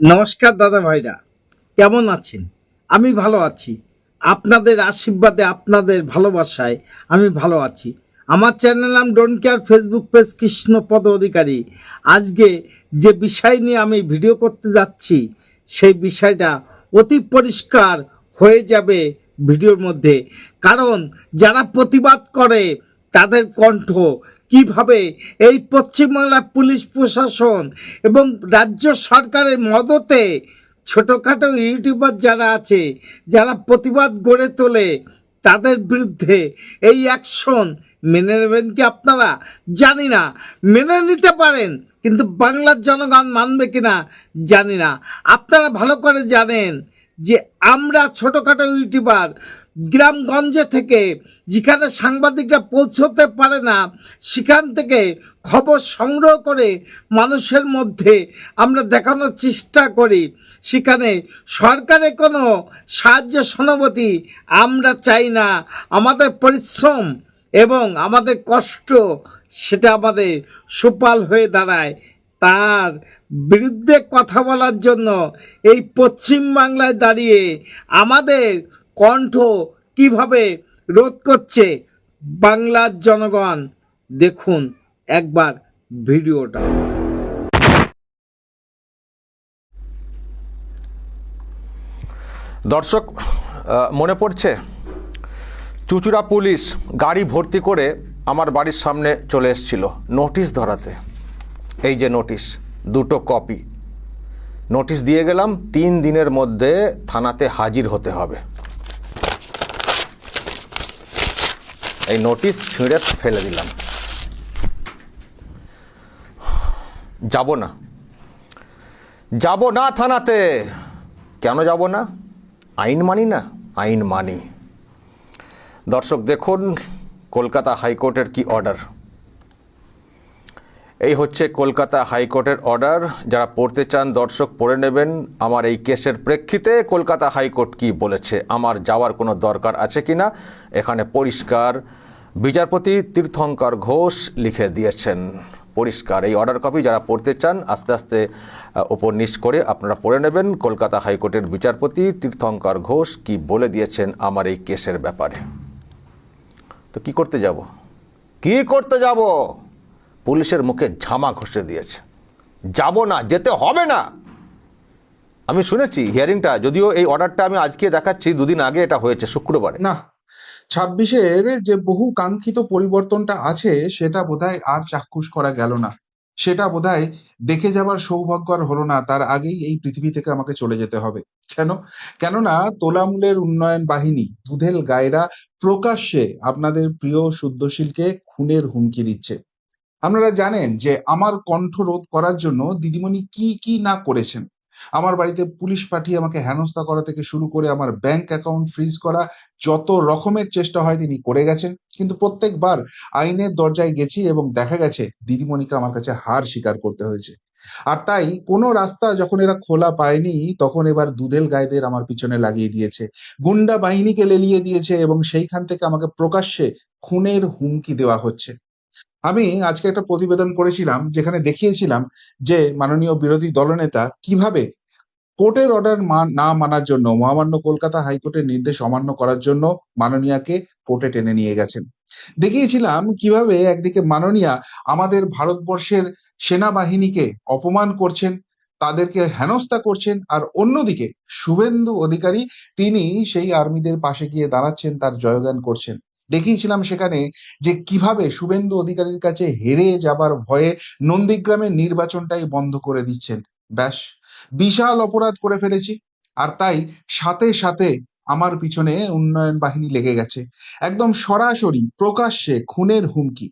নমস্কার দাদা ভাইরা, কেমন আছেন? আমি ভালো আছি। আপনাদের আশীর্বাদে, আপনাদের ভালোবাসায় আমি ভালো আছি। আমার চ্যানেল নাম don't care Facebook page Krishnapada Adhikari. আজকে যে বিষয় নিয়ে আমি ভিডিও করতে যাচ্ছি, সেই বিষয়টা অতি পরিষ্কার হয়ে যাবে ভিডিওর মধ্যে। কারণ যারা প্রতিবাদ করে, তাদের কণ্ঠ কীভাবে এই পশ্চিমবাংলার পুলিশ প্রশাসন এবং রাজ্য সরকারের মদতে ছোটোখাটো ইউটিউবার যারা আছে, যারা প্রতিবাদ গড়ে তোলে, তাদের বিরুদ্ধে এই অ্যাকশন মেনে নেবেন কি আপনারা? জানি না। মেনে নিতে পারেন, কিন্তু বাংলার জনগণ মানবে কিনা জানি না। আপনারা ভালো করে জানেন যে আমরা ছোটোখাটো ইউটিউবার গ্রামগঞ্জে থেকে, যেখানে সাংবাদিকরা পৌঁছতে পারে না, সেখান থেকে খবর সংগ্রহ করে মানুষের মধ্যে আমরা দেখানোর চেষ্টা করি। সেখানে সরকারের কোনো সাহায্য সহানুভূতি আমরা চাই না। আমাদের পরিশ্রম এবং আমাদের কষ্ট, সেটা আমাদের সুপাল হয়ে দাঁড়ায়। তার বিরুদ্ধে কথা বলার জন্য এই পশ্চিম বাংলায় দাঁড়িয়ে আমাদের কণ্ঠ কীভাবে রোধ করছে বাংলার জনগণ? দেখুন একবার ভিডিওটা। দর্শক মনে পড়ছে? চুচুড়া পুলিশ গাড়ি ভর্তি করে আমার বাড়ির সামনে চলে এসেছিল। নোটিশ ধরাতে। এই যে নোটিশ, দুটো কপি নোটিশ দিয়ে গেলাম, তিন দিনের মধ্যে থানাতে হাজির হতে হবে। এই নোটিশ ছিঁড়ে ফেলে দিলাম। যাব না। যাব না থানাতে। কেন যাব না? আইন মানি না? আইন মানি। দর্শক, দেখুন, কলকাতা হাইকোর্টের কি অর্ডার এই হচ্ছে কলকাতা হাইকোর্টের অর্ডার। যারা পড়তে চান, দর্শক পড়ে নেবেন। আমার এই কেসের প্রেক্ষিতে কলকাতা হাইকোর্ট কি বলেছে, আমার যাওয়ার কোনো দরকার আছে কিনা, এখানে পরিষ্কার। বিচারপতি তীর্থঙ্কর ঘোষ লিখে দিয়েছেন, পরিষ্কার। এই অর্ডার কপি যারা পড়তে চান, আস্তে আস্তে ওপর নিচ করে আপনারা পড়ে নেবেন। কলকাতা হাইকোর্টের বিচারপতি তীর্থঙ্কর ঘোষ কি বলে দিয়েছেন আমার এই কেসের ব্যাপারে। তো কি করতে যাব? কি করতে যাব? পুলিশের মুখে ঝামা ঘষে দিয়েছে। যাব না, যেতে হবে না। আমি শুনেছি হিয়ারিংটা, যদিও এই অর্ডারটা আমি আজকে দেখাচ্ছি, দুদিন আগে এটা হয়েছে, শুক্রবারে। না, ছাব্বিশের যে বহু কাঙ্ক্ষিত পরিবর্তনটা আছে, সেটা বোধহয় আর চাক্ষুষ করা গেল না। সেটা বোধহয় দেখে যাবার সৌভাগ্য আর হলো না, তার আগেই এই পৃথিবী থেকে আমাকে চলে যেতে হবে। কেন? কেননা, তোলামূলের উন্নয়ন বাহিনী, দুধেল গায়রা প্রকাশ্যে আপনাদের প্রিয় শুদ্ধশীলকে খুনের হুমকি দিচ্ছে। আপনারা জানেন যে আমার কণ্ঠ রোধ করার জন্য দিদিমণি কি কি না করেছেন? আমার বাড়িতে পুলিশ পাঠিয়ে আমাকে হেনস্থা করা থেকে শুরু করে আমার ব্যাংক অ্যাকাউন্ট ফ্রিজ করা যত রকমের চেষ্টা হয় তিনি করে গেছেন। কিন্তু প্রত্যেকবার আইনের দরজায় গেছি এবং দেখা গেছে দিদিমণিকে আমার কাছে হার স্বীকার করতে হয়েছে। আর তাই কোনো রাস্তা যখন এরা খোলা পায়নি তখন এবার দুধেল গায়েদের আমার পিছনে লাগিয়ে দিয়েছে। গুন্ডা বাহিনীকে লেলিয়ে দিয়েছে এবং সেইখান থেকে আমাকে প্রকাশ্যে খুনের হুমকি দেওয়া হচ্ছে। আমি আজকে একটা প্রতিবেদন করেছিলাম যেখানে দেখিয়েছিলাম যে মাননীয় বিরোধী দলনেতা কীভাবে কোর্টের অর্ডার না মানার জন্য, মহামান্য কলকাতা হাইকোর্টের নির্দেশ অমান্য করার জন্য মাননীয়াকে কোর্টে টেনে নিয়ে গেছেন। দেখিয়েছিলাম কীভাবে একদিকে মাননীয়া আমাদের ভারতবর্ষের সেনাবাহিনীকে অপমান করছেন, তাদেরকে হেনস্থা করছেন, আর অন্যদিকে শুভেন্দু অধিকারী তিনি সেই আর্মিদের পাশে গিয়ে দাঁড়াচ্ছেন, তার জয়গান করছেন। দেখিয়েছিলাম সেখানে যে কীভাবে শুভেন্দু অধিকারীর কাছে হেরে যাবার ভয়ে নন্দীগ্রামের নির্বাচনটাই বন্ধ করে দিচ্ছেন। ব্যাস, বিশাল অপরাধ করে ফেলেছি। আর তাই সাথে সাথে আমার পিছনে উন্নয়ন বাহিনী লেগে গেছে। একদম সরাসরি, প্রকাশ্যে খুনের হুমকি।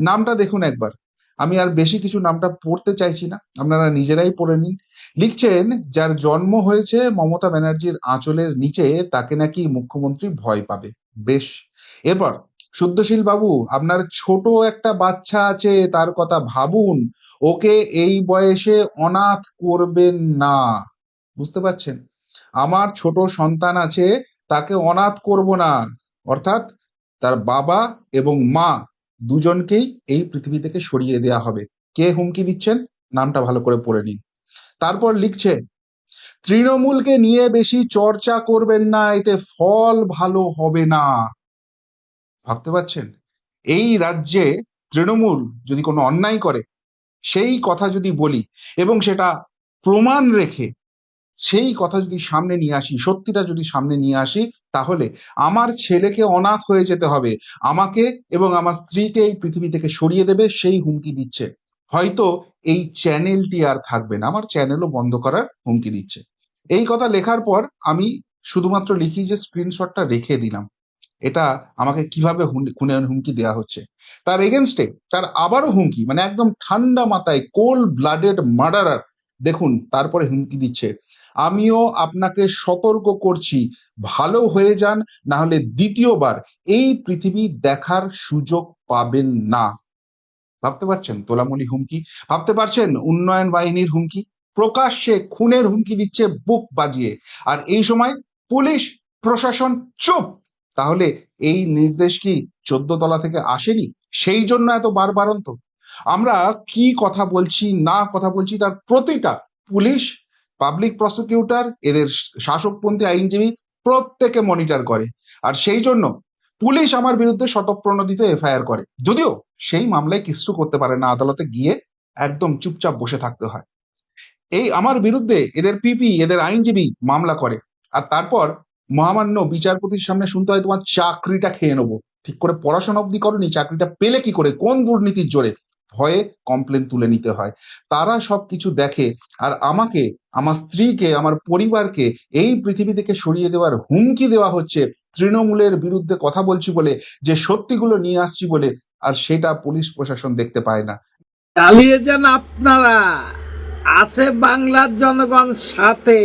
নামটা দেখুন একবার। আমি আর বেশি কিছু নামটা পড়তে চাইছি না। আপনারা নিজেরাই পড়ে নিন। লিখছেন, যার জন্ম হয়েছে মমতা ব্যানার্জির আঁচলের নিচে, তাকে নাকি মুখ্যমন্ত্রী ভয় পাবে। বেশ এরপর, শুদ্ধশীল বাবু, আপনার ছোট একটা বাচ্চা আছে, তার কথা ভাবুন। ওকে এই বয়সে অনাথ করবেন না। বুঝতে পারছেন? আমার ছোট সন্তান আছে, তাকে অনাথ করব না। অর্থাৎ, তার বাবা এবং মা দুজনকেই এই পৃথিবী থেকে সরিয়ে দেয়া হবে। কে হুমকি দিচ্ছেন? নামটা ভালো করে পড়ে নিন। তারপর লিখছে, তৃণমূলকে নিয়ে বেশি চর্চা করবেন না, এতে ফল ভালো হবে না। ভাবতে পারছেন? এই রাজ্যে তৃণমূল যদি কোনো অন্যায় করে, সেই কথা যদি বলি এবং সেটা প্রমাণ রেখে সেই কথা যদি সামনে নিয়ে আসি, সত্যিটা যদি সামনে নিয়ে আসি, তাহলে আমার ছেলেকে অনাথ হয়ে যেতে হবে। আমাকে এবং আমার স্ত্রীকে এই পৃথিবী থেকে সরিয়ে দেবে, সেই হুমকি দিচ্ছে। হয়তো এই চ্যানেলটি আর থাকবে না, আমার চ্যানেলও বন্ধ করার হুমকি দিচ্ছে। এই কথা লেখার পর আমি শুধুমাত্র লিখি যে স্ক্রিনশটটা রেখে দিলাম। এটা আমাকে কীভাবে খুনের হুমকি দেওয়া হচ্ছে। তার এগেনস্টে তার আবারও হুমকি মানে একদম ঠান্ডা মাথায় কোল ব্লাডেড মার্ডারার দেখুন, তারপরে হুমকি দিচ্ছে। আমিও আপনাকে সতর্ক করছি, ভালো হয়ে যান না হলে দ্বিতীয়বার এই পৃথিবী দেখার সুযোগ পাবেন না। ভাবতে পারছেন তোলামুলি হুমকি? ভাবতে পারছেন উন্নয়ন বাহিনীর হুমকি? প্রকাশ্যে খুনের হুমকি দিচ্ছে, বুক বাজিয়ে। আর এই সময় পুলিশ, প্রশাসন চুপ। তাহলে এই নির্দেশ কি চোদ্দ তলা থেকে আসেনি? সেই জন্য এত বারবারন্ত আমরা কি কথা বলছি, না কথা বলছি, তার প্রতিটা পুলিশ পাবলিক প্রসিকিউটর এদের শাসকপন্থী আইনজীবী প্রত্যেকে মনিটর করে। আর সেই জন্য পুলিশ আমার বিরুদ্ধে শতপ্রণোদিত এফআইআর করে। যদিও সেই মামলায় কিছু করতে পারে না, আদালতে গিয়ে একদম চুপচাপ বসে থাকতে হয়। এই আমার বিরুদ্ধে এদের পিপি এদের আইনজীবী মামলা করে। আর তারপর মহামান্য বিচারপতির সামনে শুনতে হয় তোমার চাকরিটা খেয়ে নেব। ঠিক করে পড়াশোনা অবধি করনি, চাকরিটা পেলে কি করে? কোন দুর্নীতির জোরে? ভয়ে কমপ্লেন তুলে নিতে হয়। তারা সব কিছু দেখে আর আমাকে, আমার স্ত্রীকে, আমার পরিবারকে এই পৃথিবী থেকে সরিয়ে দেওয়ার হুমকি দেওয়া হচ্ছে। তৃণমূলের বিরুদ্ধে কথা বলছি বলে, যে সত্যিগুলো নিয়ে আসছি বলে, আর সেটা পুলিশ প্রশাসন দেখতে পায় না। চালিয়ে যান আপনারা! আছে বাংলার জনগণ সাথে।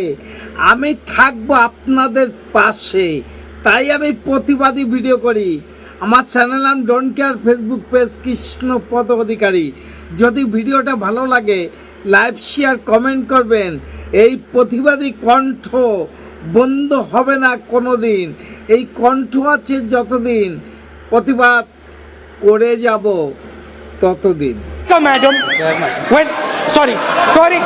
আমি থাকব আপনাদের পাশে। তাই আমি প্রতিবাদী ভিডিও করি। আমার চ্যানেল নাম don't care Facebook page Krishnapada Adhikari. যদি ভিডিওটা ভালো লাগে লাইভ শেয়ার কমেন্ট করবেন। এই প্রতিবাদী কণ্ঠ বন্ধ হবে না কোনো দিন এই কণ্ঠ আছে যতদিন প্রতিবাদ করে যাব ততদিন। madam. sorry, sorry.